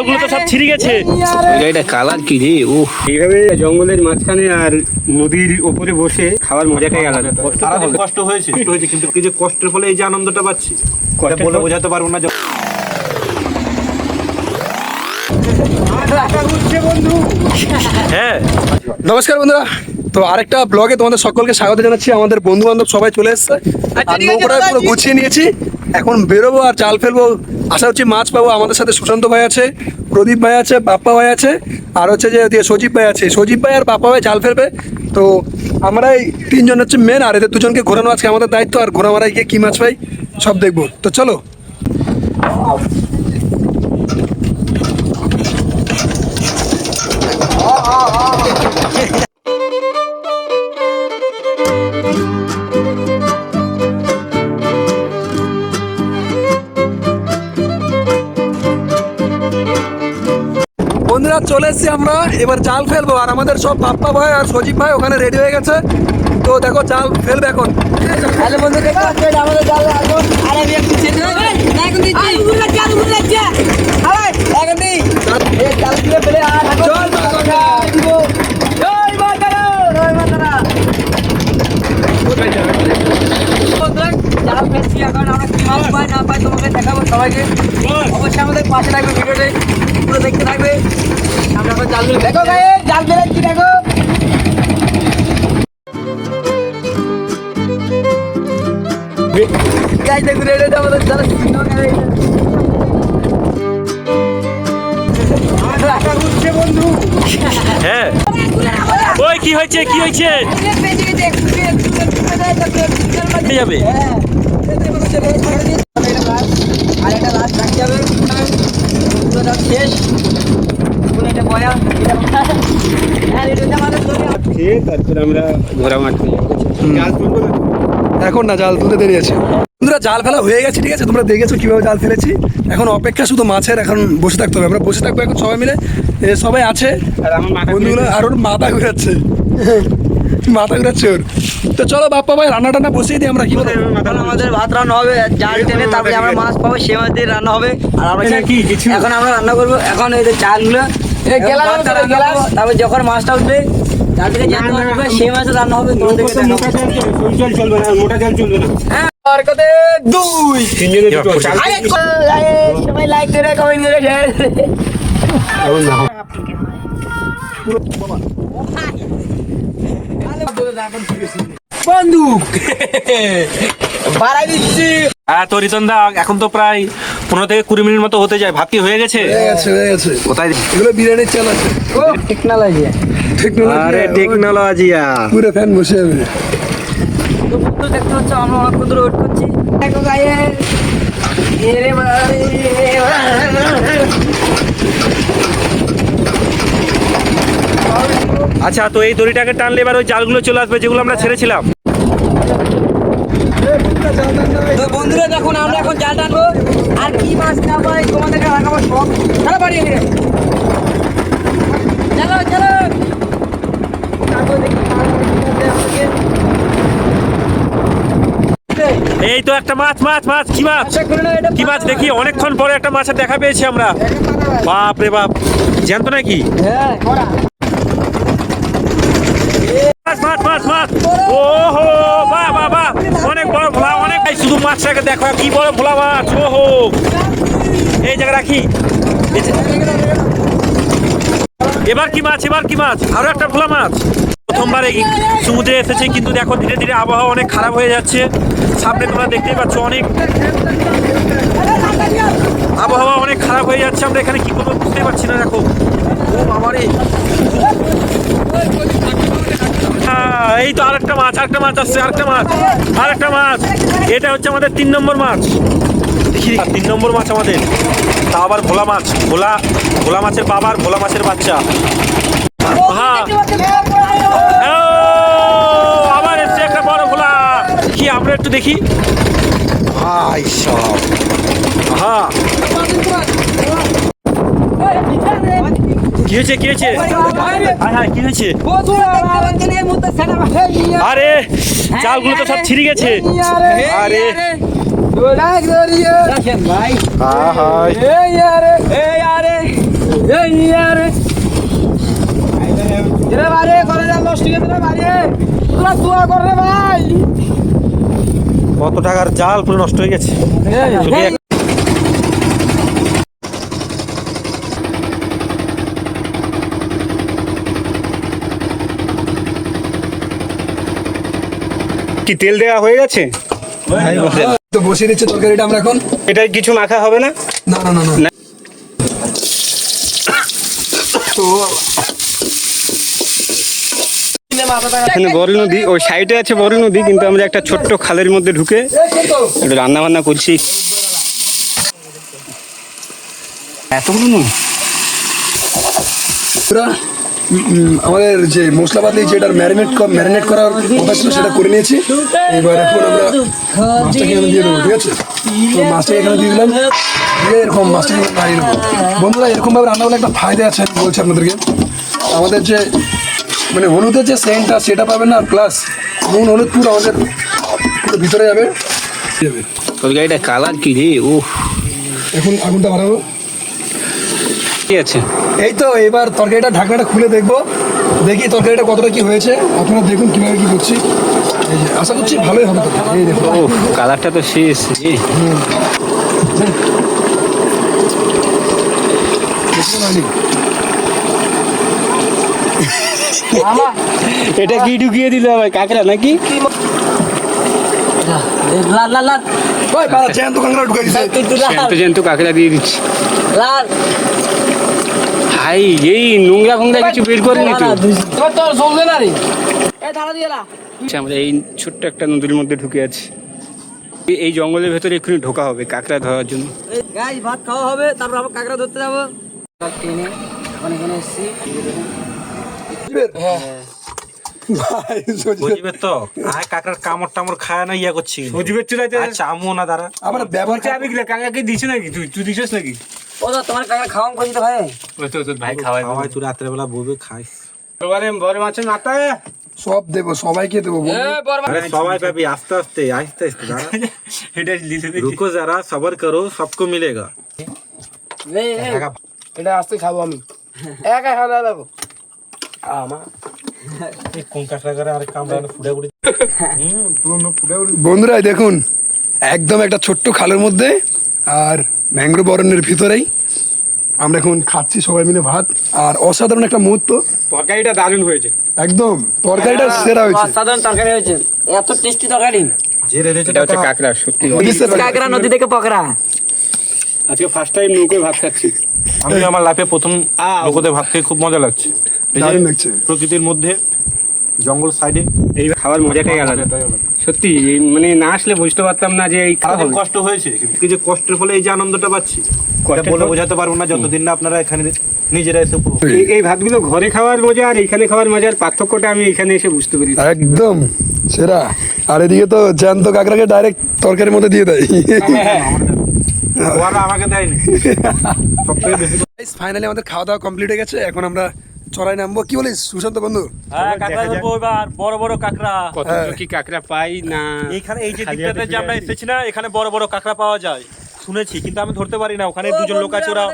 জালগুলো তো সব ছিঁড়ে গেছে। এটা কালার কি রে ও এইভাবে জঙ্গলের মাঝখানে আর নদীর ওপরে বসে খাওয়ার মজাটাই আলাদা। কষ্ট হয়েছে। কষ্ট হয়েছে কিন্তু এই যে কষ্টের ফলে এই যে আনন্দটা পাচ্ছি বলে বোঝাতে পারব না হ্যাঁ। নমস্কার বন্ধুরা। তো আরেকটা ব্লগে তোমাদের সকলকে স্বাগত জানাচ্ছি। আমাদের বন্ধু বান্ধব সবাই চলে এসছে। আর নৌকোটা পুরো গুছিয়ে নিয়েছি। এখন বেরোবো আর জাল ফেলব। আশা হচ্ছে মাছ পাবো। আমাদের সাথে সুশান্ত ভাই আছে, প্রদীপ ভাই আছে, বাপ্পা ভাই আছে, আর হচ্ছে যে সজীব ভাই আছে। সজীব ভাই আর বাপ্পা ভাই জাল ফেলবে। তো আমরা এই তিনজন হচ্ছে মেন আর এদের দুজনকে ঘোরানো আজকে আমাদের দায়িত্ব। আর ঘোরা মারাই গিয়ে কী মাছ পাই সব দেখব। তো চলো। চলে এসেছি আমরা। এবার জাল ফেলব। আর আমাদের সব বাপ্পা ভাই আর সজীব ভাই ওখানে রেডি হয়ে গেছে। তো দেখো জাল ফেলবে এখন। বন্ধু আমাদের জাল এখন আর আমি একটু চেঞ্জ এখন দিচ্ছি। আর উড়ে যাচ্ছে আর উড়ে যাচ্ছে। হাই এখন দি এই জাল দিয়ে ফেলে আর চল জয় মাতারা জয় মাতারা জাল ফেলছি এখন। আমরা কি মাছ পাই না পাই তোমাকে দেখাবো সবাইকে। অবশ্যই আমাদের পাশে থাকবে ভিডিওতে। পুরো দেখতে থাকবে। জাল দেখো গায়ে জাল ফেলেছি দেখো? গাইজ দেখুন এটা হচ্ছে আমাদের যারা সিনেমা হ্যাঁ। ওই কি হয়েছে কি হয়েছে? যাবে? আর এটা লাস্ট রাখতে হবে। শেষ পুরো এটা বয়া এটা হ্যাঁ এটা হচ্ছে আমাদের দরিয়া খেয়ে তারপরে আমরা ঘোরা মাঠ জাল তুলবো না এখন না জাল তুলতে দেরি আছে। বন্ধুরা জাল ফেলা হয়ে গেছে ঠিক আছে? তোমরা দেখেছ কীভাবে জাল ফেলেছি? এখন অপেক্ষা শুধু মাছের এখন বসে থাকতে হবে। আমরা বসে থাকব এখন সবাই মিলে। এ, সবাই আছে। আর আমার মাথা বন্ধুগুলো আর ওর মাথা ঘুরাচ্ছে। মাথা ঘুরাচ্ছে ওর। তো চলো বাপ্পা ভাই রান্না টান্না বসিয়ে দিই আমরা কি বলো? এখন আমাদের ভাত রান্না হবে জাল টেনে তারপরে আমরা মাছ পাবো সে মাছ দিয়ে রান্না হবে। আর আমরা এখানে কি? এখন আমরা রান্না করব। এখন এই যে চালগুলো তারপর যখন মাছটা উঠবে থেকে যে মাছ উঠবে সেই মাছ রান্না হবে তোমাদের মোটা মোটা জল চলবে, সরু জল চলবে না মোটা জল চলবে না। দুই। তিনজনে দুটো চাল সবাই লাইক করে কমেন্ট করে share বন্দুক। বাড়াই দিচ্ছি। হ্যাঁ তো রিতন দা এখন তো প্রায় পনেরো থেকে কুড়ি মিনিট মতো হতে যায়। ভাত কি হয়ে গেছে? হয়ে গেছে হয়ে গেছে। কোথায় এগুলো বিরিয়ানির চাল আছে। টেকনোলজি। টেকনোলজি টেকনোলজিয়া পুরো ফ্যান বসে যাবে। তো দেখতে পাচ্ছ আমরা অনেকক্ষণ ধরে ওয়েট করছি। দেখো গায়ে এরে আচ্ছা তো এই দড়িটাকে টানলে এবার ওই জালগুলো চলে আসবে যেগুলো আমরা ছেড়েছিলাম তো বন্ধুরা দেখুন আমরা এখন জাল টানবো। আর কি মাছ না পাই তোমাদেরকে রাখাবো সব। চলো বাড়ি এদিকে চলো চলো। এই তো একটা মাছ মাছ মাছ কি মাছ? আচ্ছা, কি মাছ? দেখি অনেকক্ষণ পরে একটা মাছের দেখা পেয়েছি আমরা। বাপ রে বাপ। জ্যান্ত নাকি? হ্যাঁ মাছ মাছ মাছ মাছ। ও বাহ বাহ বাহ অনেক বড় ভোলা অনেক এই শুধু মাছটাকে দেখো, কি বড় ভোলা মাছ ওহো এই জায়গা রাখি। এবার কি মাছ, এবার কি মাছ? আরও একটা ভোলা মাছ। প্রথমবার এই সমুদ্রে এসেছে, কিন্তু দেখো ধীরে ধীরে আবহাওয়া অনেক খারাপ হয়ে যাচ্ছে। সামনে তোমরা দেখতেই পাচ্ছ অনেক আবহাওয়া অনেক খারাপ হয়ে যাচ্ছে। আমরা এখানে কি করব বুঝতে পারছি না, দেখো। ও বাবারে। এই তো আরেকটা মাছ আরেকটা মাছ আসছে আরেকটা মাছ আরেকটা মাছ। এটা হচ্ছে আমাদের তিন নম্বর মাছ। দেখি তিন নম্বর মাছ আমাদের। তা আবার ভোলা মাছ ভোলা ভোলা মাছের বাবার ভোলা মাছের বাচ্চা। হ্যাঁ। ও, আবার এসছে একটা বড় ভোলা। কি আমরা একটু দেখি? হাই সব। হ্যাঁ। কি হয়েছে কি হয়েছে? হ্যাঁ হ্যাঁ কি হয়েছে? আরে জালগুলো তো সব ছিঁড়ে গেছে। আরে। কত টাকার জাল পুরো নষ্ট হয়ে গেছে। কি তেল দেওয়া হয়ে গেছে? তো বসিয়ে দিচ্ছে তরকারিটা আমরা এখন। এটা কিছু মাখা হবে না? না না না না। তো এখানে বড় নদী ওই সাইডে আছে বড় নদী কিন্তু আমরা একটা ছোট্ট খালের মধ্যে ঢুকে একটু রান্না বান্না করছি আমাদের যে মশলাপাতি যেটার ম্যারিনেট ম্যারিনেট করার কথা ছিল সেটা করে নিয়েছি। এবার এখন আমরা মাছটাকে এখানে দিয়ে দেবো ঠিক আছে? তো মাছটাকে এখানে দিয়ে দিলাম। দিয়ে এরকম মাছটাকে নেব বন্ধুরা এরকম ভাবে রান্না করলে একটা ফায়দা আছে আমি বলছি আপনাদেরকে। আমাদের যে মানে হলুদের যে সেন্টটা সেটা পাবেন না প্লাস নুন হলুদ পুরো আমাদের পুরো ভিতরে যাবে। যাবে। তরকারিটা কালার কি রে? ও এখন আগুনটা বাড়াবো। কি আছে? এই তো এবার তরকারিটা ঢাকনাটা খুলে দেখব। দেখি তরকারিটা কতটা কি হয়েছে। আপনারা দেখুন কীভাবে কি করছি। আশা করছি ভালোই হবে এই দেখুন। ও কালারটা তো শেষ। এটা কি ঢুকিয়ে দিল ভাই কাকড়া নাকি? লাল লাল লাল। ওই পাড়া জ্যান্ত কাঁকড়া ঢুকাই দিছে। জ্যান্ত কাকড়া দিয়ে দিচ্ছি। লাল। হাই এই নোংরা ফোংরা কিছু বের করেনি তো। তোর তোর সঙ্গে না রে। এ দাঁড়া দিয়ে লা আচ্ছা, আমরা এই ছোট্ট একটা নদীর মধ্যে ঢুকে আছি। এই- এই জঙ্গলের ভেতরে এক্ষুনি ঢোকা হবে কাঁকড়া ধরার জন্য। ভাত খাওয়া হবে তারপর আবার কাঁকড়া ধরতে যাব। ট্রেনে ওখানে এখানে এসছি। ভাই, বুঝবে তো আয় কাকড়ার কামড় টামড় খায় না ইয়া করছি। সজীবের চুলাইতে আচ্ছা না দাঁড়া। আবার ব্যবহার আমি কাকাকে দিছি নাকি? তুই তুই দিছিস নাকি? ও তোমার ভাই। ভাই খাওয়াই সব দেব সবাইকে সবাই পাবি আস্তে আস্তে আস্তে আস্তে যারা সবর করো এটা আস্তে খাব আমি। একা খাওয়া বন্ধুরা দেখুন একদম একটা ছোট্ট খালের মধ্যে আর ম্যাংগ্রোভ অরণ্যের ভিতরেই। আমরা এখন খাচ্ছি সবাই মিলে ভাত। আর অসাধারণ একটা মুহূর্ত। তরকারিটা দারুণ হয়েছে। একদম তরকারিটা সেরা হয়েছে। সাধারণ তরকারি হয়েছে। এত টেস্টি তরকারি। এটা হচ্ছে কাকড়া সত্যি। বুঝতে কাঁকড়া নদী থেকে পকড়া। আজকে ফার্স্ট টাইম নৌকোয় ভাত খাচ্ছি। আমি আমার লাইফে প্রথম ভাত খেয়ে খুব মজা লাগছে। প্রকৃতির মধ্যে জঙ্গল সাইডে এই খাওয়ার মজাটাই আলাদা সত্যি মানে না আসলে বুঝতে পারতাম না যে এই খাওয়া কষ্ট হয়েছে কিন্তু যে কষ্টের ফলে এই যে আনন্দটা পাচ্ছি বলে বোঝাতে পারব না যতদিন না আপনারা এখানে নিজেরা এসে এই- এই ভাতগুলো ঘরে খাওয়ার মজা আর এখানে খাওয়ার মজার পার্থক্যটা আমি এখানে এসে বুঝতে পেরেছি। একদম সেরা। আর এদিকে তো জ্যান্ত কাঁকড়াকে ডাইরেক্ট তরকারির মধ্যে দিয়ে দেয়। ওরা আমাকে দেয়নি। ফাইনালি আমাদের খাওয়া দাওয়া কমপ্লিট হয়ে গেছে এখন আমরা চড়াই নামবো। কি বলিস সুশান্ত বন্ধু? হ্যাঁ কাঁকড়া ধরবো এবার বড় বড় কাঁকড়া। কত কি কাকড়া পাই না। এইখানে এই যে দিকটাতে যে আমরা এসেছি না এখানে বড় বড় কাঁকড়া পাওয়া যায়। শুনেছি কিন্তু আমি ধরতে পারি না। ওখানে দুজন লোক আছে ওরা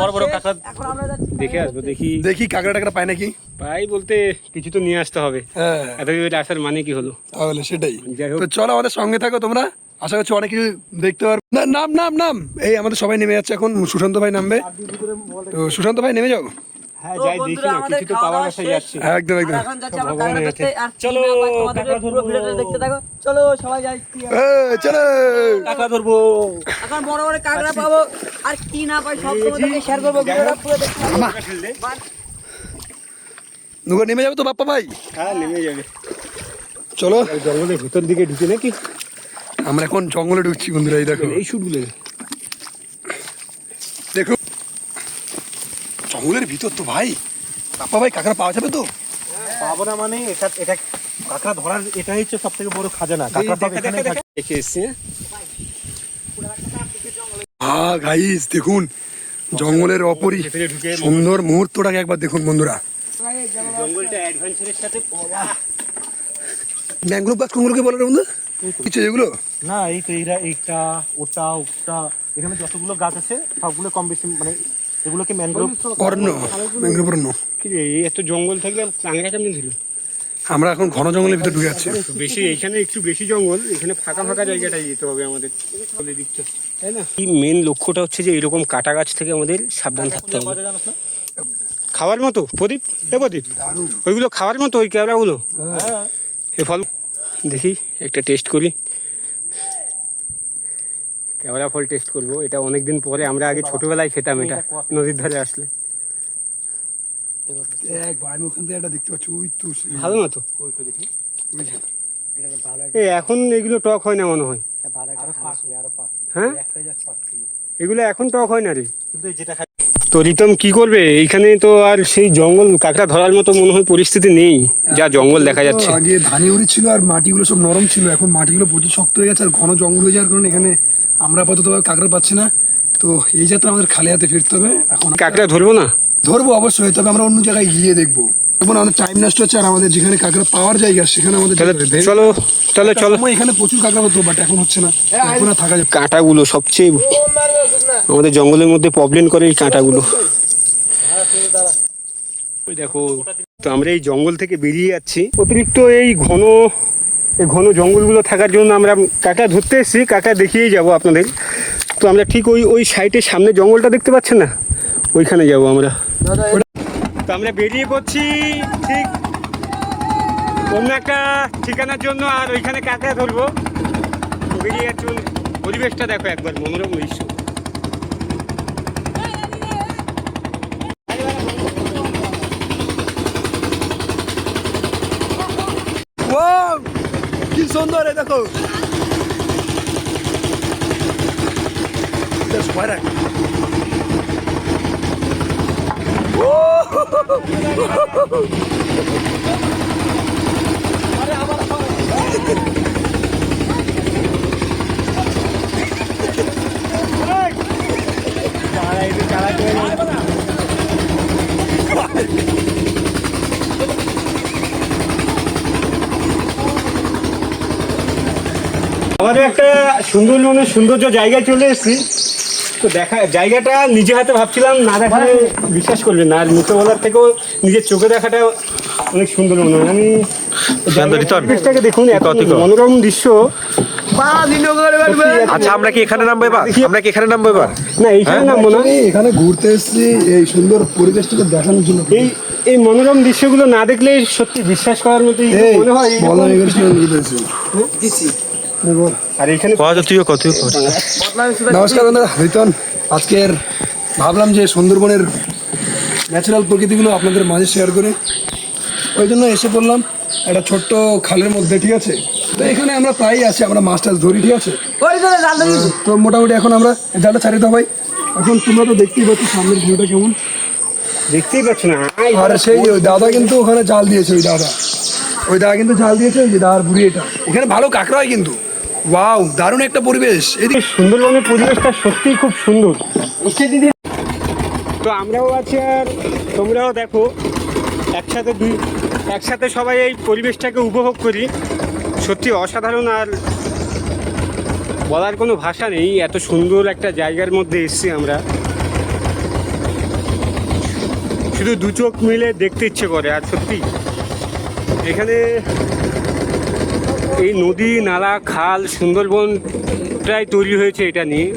বড় বড় কাঁকড়া এখন আমরা যাচ্ছি দেখে আসব দেখি। দেখি কাঁকড়া টাকড়া পায় নাকি? পাই বলতে কিছু তো নিয়ে আসতে হবে। হ্যাঁ। এত দূর আসার মানে কি হলো? তাহলে সেটাই। যাই হোক। তো চলো আমাদের সঙ্গে থাকো তোমরা। আশা করছি অনেক কিছু দেখতে পারবে। না নাম নাম নাম। এই আমাদের সবাই নেমে যাচ্ছে এখন। সুশান্ত ভাই নামবে। তো সুশান্ত ভাই নেমে যাও। হ্যাঁ তো যাই দেখি বন্ধুরা, না আমাদের কিছু তো খাওয়া পাওয়ার দাওয়া আশায় শেষ। যাচ্ছি। একদম একদম। এখন যাচ্ছি আমরা কাঁকড়া ধরতে আর চলো তোমাদের পুরো ভিডিওটা দেখতে থাকো। চলো সবাই যাই চলো। কাঁকড়া ধরবো। এখন বড় বড় কাঁকড়া পাবো আর কি না পাই সব তোমাদেরকে শেয়ার করব ভিডিওটা পুরো দেখতে থাকো। নৌকা নেমে যাবে তো বাপ্পা ভাই? হ্যাঁ নেমে যাবে। চলো। জঙ্গলের ভিতর দিকে ঢুকে নাকি? আমরা এখন জঙ্গলে ঢুকছি বন্ধুরা এই দেখো। এই শুটগুলো দেখো জঙ্গলের ভিতর তো ভাই। বাপ্পা ভাই কাঁকড়া পাওয়া যাবে তো? পাবো না মানে এটা এটা কাঁকড়া ধরার এটাই হচ্ছে সব থেকে বড় খাজানা। কাঁকড়া সব এখানেই থাকে। দেখে এসছি হ্যাঁ? গাইস দেখুন জঙ্গলের অপরি সুন্দর মুহূর্তটাকে একবার দেখুন বন্ধুরা। জঙ্গলটা অ্যাডভেঞ্চারের সাথে ম্যাংগ্রোভ গাছ কোনগুলোকে বলে বন্ধু? কিছু এগুলো? না এই তো এরা এইটা ওটা ওটা এখানে যতগুলো গাছ আছে সবগুলো কম বেশি মানে এগুলোকে ম্যানগ্রোভ অরণ্য ম্যানগ্রোভ অরণ্য কি রে, এই এত জঙ্গল থাকলে টাঙ্গা কেমন ছিল? আমরা এখন ঘন জঙ্গলের ভিতরে ঢুকে যাচ্ছি বেশি এখানে একটু বেশি জঙ্গল এখানে ফাঁকা ফাঁকা জায়গাটাই যেতে হবে আমাদের। বলে দিচ্ছে তাই না? কি মেন লক্ষ্যটা হচ্ছে যে এরকম কাটা গাছ থেকে আমাদের সাবধান থাকতে হবে। খাওয়ার মতো প্রদীপ এ প্রদীপ। ওইগুলো খাওয়ার মতো ওই ক্যাবড়াগুলো এ ফল দেখি একটা টেস্ট করি। ক্যাবড়া ফল টেস্ট করব। এটা অনেকদিন পরে আমরা আগে ছোটবেলায় খেতাম এটা নদীর ধারে আসলে। এক ভাই আমি ওখান থেকে একটা দেখতে পাচ্ছি ওই তো সেই- ভালো না তো? এখন এগুলো টক হয় না মনে হয়। হ্যাঁ? এগুলো এখন টক হয় না রে। কিন্তু যেটা তো রিতম কি করবে? এখানে তো আর সেই জঙ্গল কাঁকড়া ধরার মতো মনে হয় পরিস্থিতি নেই। যা জঙ্গল দেখা যাচ্ছে। আগে ধানি উড়ি ছিল আর মাটিগুলো সব নরম ছিল। এখন মাটিগুলো প্রচুর শক্ত হয়ে গেছে আর ঘন জঙ্গল হয়ে যাওয়ার কারণে এখানে আমরা আপাতত কাঁকড়া পাচ্ছি না। তো এই যাত্রা আমাদের খালি হাতে ফিরতে হবে। এখন কাঁকড়া ধরবো না? ধরবো অবশ্যই তবে আমরা অন্য জায়গায় গিয়ে দেখব। এখন আমাদের টাইম নষ্ট হচ্ছে আর আমাদের যেখানে কাঁকড়া পাওয়ার জায়গা সেখানে আমাদের। চলো তাহলে চলো। সময় এখানে প্রচুর কাঁকড়া হতো বাট এখন হচ্ছে না। এখন থাকা যাবে কাঁটাগুলো সবচেয়ে আমাদের জঙ্গলের মধ্যে প্রবলেম করে এই কাঁটাগুলো। ওই দেখো তো আমরা এই জঙ্গল থেকে বেরিয়ে যাচ্ছি। অতিরিক্ত এই ঘন এই ঘন জঙ্গলগুলো থাকার জন্য আমরা কাঁকড়া ধরতে এসেছি কাঁকড়া দেখিয়েই যাব আপনাদের। তো আমরা ঠিক ওই ওই সাইডের সামনে জঙ্গলটা দেখতে পাচ্ছেন না? ওইখানে যাব আমরা। তো আমরা বেরিয়ে পড়ছি, ঠিক অন্য একটা ঠিকানার জন্য, আর ওইখানে কাঁকড়া ধরবো বেরিয়ে যাচ্ছি পরিবেশটা দেখো একবার, মনোরম দৃশ্য! কি সুন্দর দেখো ভয় রাখ। আমাদের একটা সুন্দর সৌন্দর্য জায়গায় চলে এসেছি। তো দেখা জায়গাটা নিজে হাতে ভাবছিলাম না দেখালে বিশ্বাস করবে না। আর মুখে বলার থেকেও নিজের চোখে দেখাটা অনেক সুন্দর মনে হয়। আমি পরিবেশটাকে দেখুন এত মনোরম দৃশ্য। আচ্ছা আমরা কি এখানে নামবো এবার? আমরা কি এখানে নামবো এবার? না এইখানে নামবো না। Actually এখানে ঘুরতে এসেছি এই সুন্দর পরিবেশটাকে দেখানোর জন্য। এই এই মনোরম দৃশ্যগুলো না দেখলে সত্যি বিশ্বাস করার মতো মনে হয় নমস্কার বন্ধুরা রিতন। আজকের ভাবলাম যে সুন্দরবনের ন্যাচারাল প্রকৃতিগুলো আপনাদের মাঝে শেয়ার করে। ওই জন্য এসে পড়লাম একটা ছোট্ট খালের মধ্যে ঠিক আছে? তো এখানে আমরা প্রায়ই আছি আমরা মাছ টাছ ধরি ঠিক আছে? তো মোটামুটি এখন আমরা জালটা ছাড়িতে হবে এখন তোমরা তো দেখতেই পাচ্ছ সামনের ভিউটা কেমন। দেখতেই পাচ্ছ না আর সেই ওই দাদা কিন্তু ওখানে জাল দিয়েছে ওই দাদা। ওই দাদা কিন্তু জাল দিয়েছে ওই যে দাদার বুড়ি এটা। এখানে ভালো কাঁকড়া হয় কিন্তু। ওয়াও দারুণ একটা পরিবেশ। এদিকে সুন্দরবনের পরিবেশটা সত্যিই খুব সুন্দর। তো আমরাও আছি আর তোমরাও দেখো একসাথে দুই একসাথে সবাই এই পরিবেশটাকে উপভোগ করি। সত্যি অসাধারণ আর বলার কোনো ভাষা নেই এত সুন্দর একটা জায়গার মধ্যে এসছি আমরা। শুধু দু চোখ মিলে দেখতে ইচ্ছে করে আর সত্যি। এখানে এই নদী, নালা, খাল, সুন্দরবন প্রায় তৈরি হয়েছে এটা নিয়ে।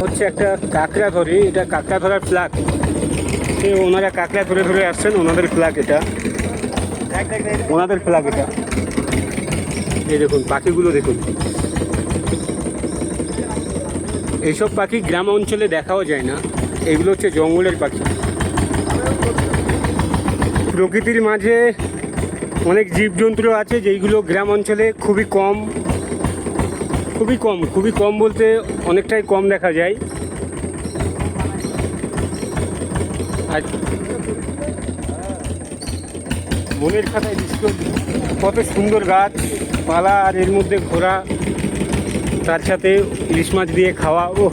হচ্ছে একটা কাঁকড়া ধরে এটা কাঁকড়া ধরার ফ্ল্যাগ ওনারা কাঁকড়া ধরে ধরে আসছেন, ওনাদের ফ্ল্যাগ এটা। ওনাদের ফ্ল্যাগ এটা। এই দেখুন, পাখিগুলো দেখুন। এইসব পাখি গ্রাম অঞ্চলে দেখাও যায় না। এগুলো হচ্ছে জঙ্গলের পাখি। প্রকৃতির মাঝে অনেক জীবজন্তু আছে যেইগুলো গ্রাম অঞ্চলে খুবই কম খুবই কম খুবই কম বলতে অনেকটাই কম দেখা যায়। আর মনের খাতায় কত সুন্দর গাছ, পালা আর এর মধ্যে ঘোরা, তার সাথে ইলিশ মাছ দিয়ে খাওয়া ও